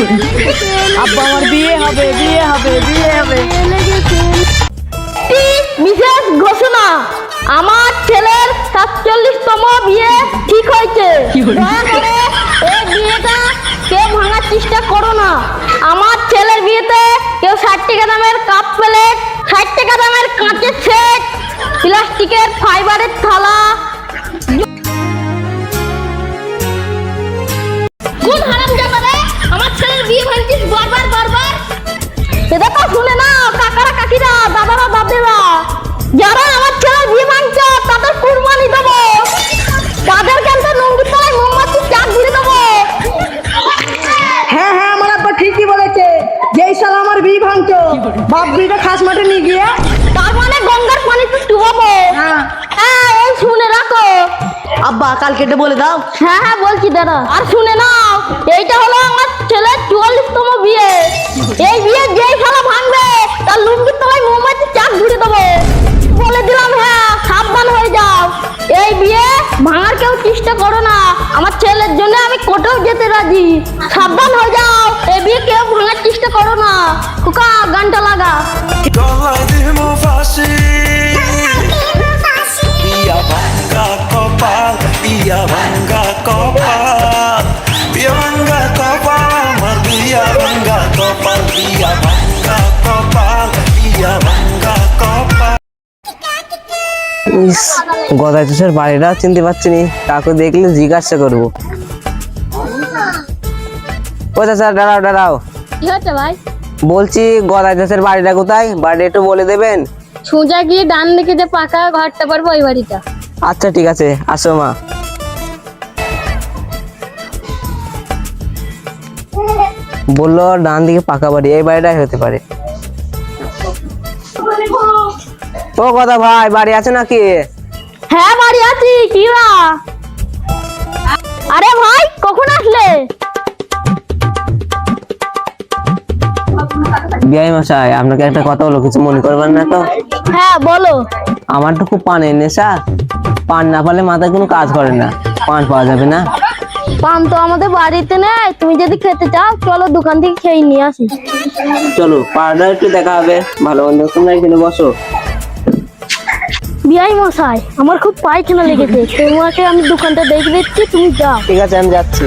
আব্বা আমার বিয়ে হবে বিয়ে হবে বিয়ে হবে। বিশেষ ঘোষণা আমার ছেলের সাতচল্লিশতম বিয়ে ঠিক হয়েছে। দয়া করে এই বিয়েটা কেউ ভাঙার চেষ্টা করো না। আমার ছেলের বিয়েতে কেউ ষাট টাকা দামের কাপ প্লেট ষাট টাকা দামের কাঁচের সেট প্লাস্টিকের ফাইবারের থালা। কোন বারবার বারবার। এটা তো শুনে না কাকারা কাকিরা দাদারা দাদিরা যারা আমার ছেলের বিয়ে ভাঙছে তাদের কুরবানি দেবো। তাদের কাছে লুঙ্গি তলায় মোমবাতি চাক দিয়ে দেবো। হ্যাঁ হ্যাঁ আমার আব্বা ঠিকই বলেছে। যেই সাল আমার বিয়ে ভাঙছো বাপ বিয়েটা খাস মাঠে নিয়ে গিয়ে তার মানে গঙ্গার পানিতে ডুবাবো। হ্যাঁ। হ্যাঁ এই শুনে রাখো। আব্বা কালকে বলে দাও। হ্যাঁ হ্যাঁ বলছি দাদা আর শুনে নাও এইটা চেষ্টা করো না। আমার ছেলের জন্য আমি কোটেও যেতে রাজি। সাবধান হয়ে যাও। এ বিয়ে কেউ ভাঙার চেষ্টা করো না। কুকা গানটা লাগা। গদাই চাষের বাড়িটা চিনতে পারছি নি কাকু দেখলে জিজ্ঞাসা করব। ও চাচা দাঁড়াও দাঁড়াও। কি হচ্ছে ভাই? বলছি গদাই চাষের বাড়িটা কোথায়? বাড়ি একটু বলে দেবেন? সোজা গিয়ে ডান দিকে যে পাকা ঘরটা পারব ওই বাড়িটা। আচ্ছা ঠিক আছে আসো মা। বলল ডান দিকে পাকা বাড়ি এই বাড়িটাই হতে পারে। ও কথা ভাই বাড়ি আছে নাকি? হ্যাঁ বাড়ি আছি কি বা? আরে ভাই কখন আসলে? বিআই মশাই আপনাকে একটা কথা বলো কিছু মনে করবেন না তো? হ্যাঁ বলো। আমার তো খুব পানের নেশা। পান না পালে মাথায় কোনো কাজ করে না। পান পাওয়া যাবে না। পান তো আমাদের বাড়িতে নেই। তুমি যদি খেতে চাও চলো দোকান থেকে খেয়ে নিয়ে আসি। চলো পাড়াটা একটু দেখা হবে। ভালো মন্দ তোমরা এখানে বসো। বিয়াই মশাই আমার খুব পায়খানা লেগেছে। তোমাকে আমি দোকানটা দেখে দিচ্ছি তুমি যাও। ঠিক আছে আমি যাচ্ছি।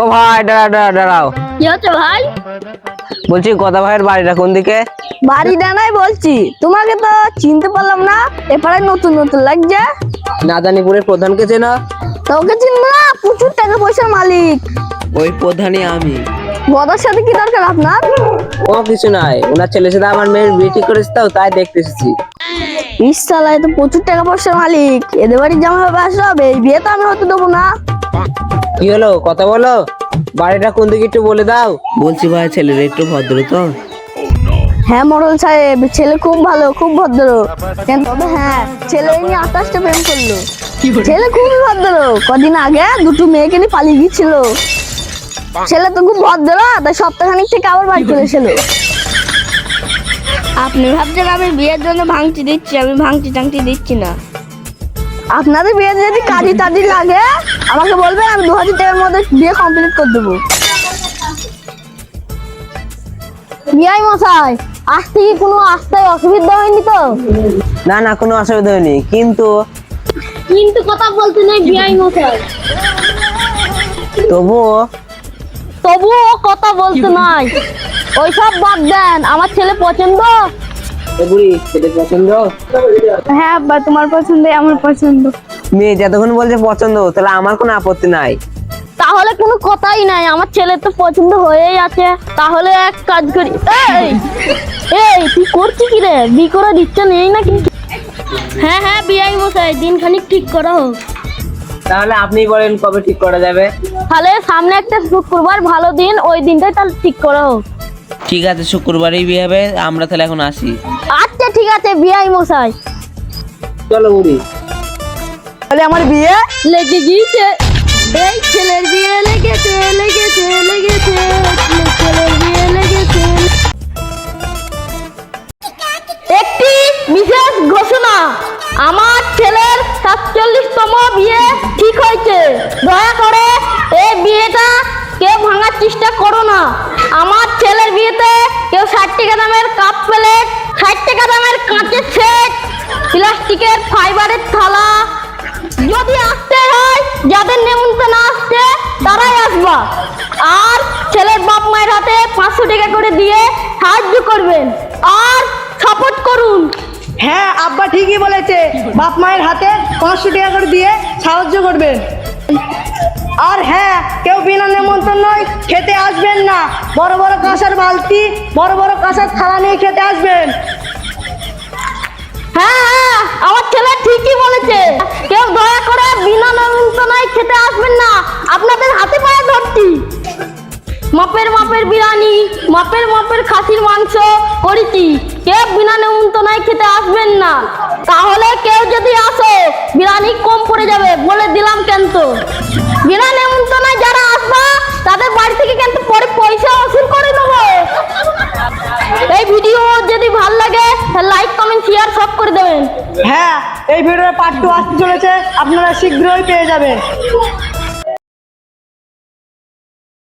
ও ভাই দাঁড়াও দাঁড়াও দাঁড়াও। কি হচ্ছে ভাই? বলছি গদা ভাইয়ের বাড়িটা কোন দিকে? বাড়ি ডানাই বলছি তোমাকে তো চিনতে পারলাম না এপারে নতুন নতুন লাগছে। নাদানিপুরের প্রধানকে চেনা? তোকে চিনবো না প্রচুর টাকা পয়সার মালিক। ওই প্রধানই আমি। বদার সাথে কি দরকার আপনার? ও কিছু নাই। ওনার ছেলের সাথে আমার মেয়ের বিয়ে ঠিক করেছে তো তাই দেখতে এসেছি। ইস তো প্রচুর টাকা পয়সার মালিক। এদের বাড়ি জামা হবে আসলে হবে এই বিয়ে তো আমি হতে দেবো না। কি হলো? কথা বলো। বাড়িটা কোন দিকে একটু বলে দাও। বলছি ভাই ছেলের একটু ভদ্র তো। হ্যাঁ মরল সাহেব ছেলে খুব ভালো খুব ভদ্র। তবে হ্যাঁ ছেলে নিয়ে আকাশটা প্রেম করল। ছেলে খুবই ভদ্র কদিন আগে দুটো মেয়েকে নিয়ে পালিয়ে গিয়েছিল। ছেলে তো খুব ভদ্র তাই সপ্তাহখানিক থেকে আবার বাড়ি চলে এসেছিল। আপনি ভাবছেন আমি বিয়ের জন্য ভাঙতি দিচ্ছি আমি টাংতি দিচ্ছি না। আপনাদের বিয়ে যদি কাজে টাজি লাগে আমাকে বলবেন আমি দু হাজার টাকার মধ্যে বিয়ে কমপ্লিট করে দেবো। বিয়াই মশাই আজ থেকে কোনো আসতে অসুবিধা হয়নি তো? না না কোনো অসুবিধা হয়নি। কিন্তু কিন্তু কথা বলতে নেই বিয়াই মশাই তবুও? তবুও কথা বলতে নাই। ওইসব বাদ দেন আমার ছেলে পছন্দ। এ বুড়ি ছেলে পছন্দ? হ্যাঁ আব্বা তোমার পছন্দ আমার পছন্দ। মেয়ে যতক্ষণ বলছে পছন্দ তাহলে আমার কোনো আপত্তি নাই। তাহলে কোনো কথাই নাই আমার ছেলে তো পছন্দ হয়েই আছে। তাহলে এক কাজ করি। এই এই তুই করছিস কি রে? বি করে দিচ্ছে নেই নাকি? হ্যাঁ হ্যাঁ বিয়াই মশাই দিনখানিক ঠিক করা। হোক তাহলে আপনি বলেন কবে ঠিক করা যাবে? তাহলে সামনে একটা শুক্রবার ভালো দিন ওই দিনটাই তাহলে ঠিক করা। হোক ঠিক আছে শুক্রবারই বিয়ে হবে আমরা তাহলে এখন আসি। আচ্ছা ঠিক আছে বিয়াই মশাই। চলো বুড়ি তাহলে আমার বিয়ে লেগে গিয়েছে। এই ছেলের বিয়ে লেগেছে লেগেছে লেগেছে ছেলের বিয়ে লেগেছে। আমার ছেলের সাতচল্লিশতম বিয়ে ঠিক হয়েছে। দয়া করে এই বিয়েটা কেউ ভাঙার চেষ্টা করো না। আমার ছেলের বিয়েতে কেউ ষাট টাকা দামের কাপ প্লেট, ষাট টাকা দামের কাঁচের সেট, প্লাস্টিকের ফাইবারের থালা। যদি আসতে হয়, যাদের নেমন্তন্ন আসছে, তারাই আসবা। আর ছেলের বাপ মায়ের হাতে পাঁচশো টাকা করে দিয়ে সাহায্য করবেন। আর সাপোর্ট করুন। হ্যাঁ আব্বা ঠিকই বলেছে। বাপ মায়ের হাতে পাঁচশো টাকা করে দিয়ে সাহায্য করবেন আর হ্যাঁ কেউ বিনা নেমন্তন্নয় খেতে আসবেন না। বড় বড় কাঁসার বালতি, বড় বড় কাঁসার থালা নিয়ে খেতে আসবেন। হ্যাঁ হ্যাঁ আমার ছেলে ঠিকই বলেছে। কেউ দয়া করে বিনা নিমন্ত্রণায় খেতে আসবেন না। আপনাদের হাতে পায়ে ধরছি মাপের মাপের বিরিয়ানি, মাপের মাপের খাসির মাংস করেছি কেউ বিনা নিমন্ত্রণায় খেতে আসবেন না। তাহলে কেউ যদি আসে, বিরিয়ানি কম পড়ে যাবে, বলে দিলাম কিন্তু। বিনা নিমন্ত্রণায় যারা আসবা, তাদের বাড়ি থেকে কিন্তু পরে পয়সা ওসুল করে নেব এই ভিডিও যদি ভালো লাগে লাইক কমেন্ট শেয়ার সব করে দেবেন। হ্যাঁ এই ভিডিওর পার্ট টু আসতে চলেছে। আপনারা শীঘ্রই পেয়ে যাবেন।